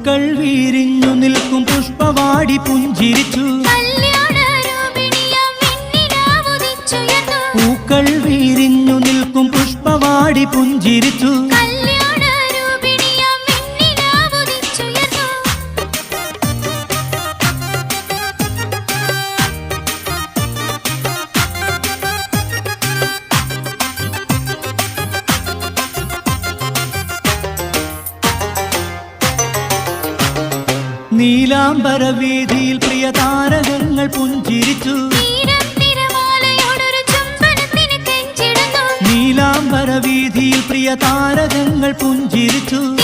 പൂക്കൾ വീരിഞ്ഞു നിൽക്കും പുഷ്പവാടി പുഞ്ചിരിച്ചു. പൂക്കൾ വീരിഞ്ഞു നിൽക്കും പുഷ്പവാടി പുഞ്ചിരിച്ചു നീലാംബര വീതിയിൽ പ്രിയ താരകങ്ങൾ പുഞ്ചിരിച്ചു. നീലാംബരവീതിയിൽ പ്രിയ താരകങ്ങൾ പുഞ്ചിരിച്ചു.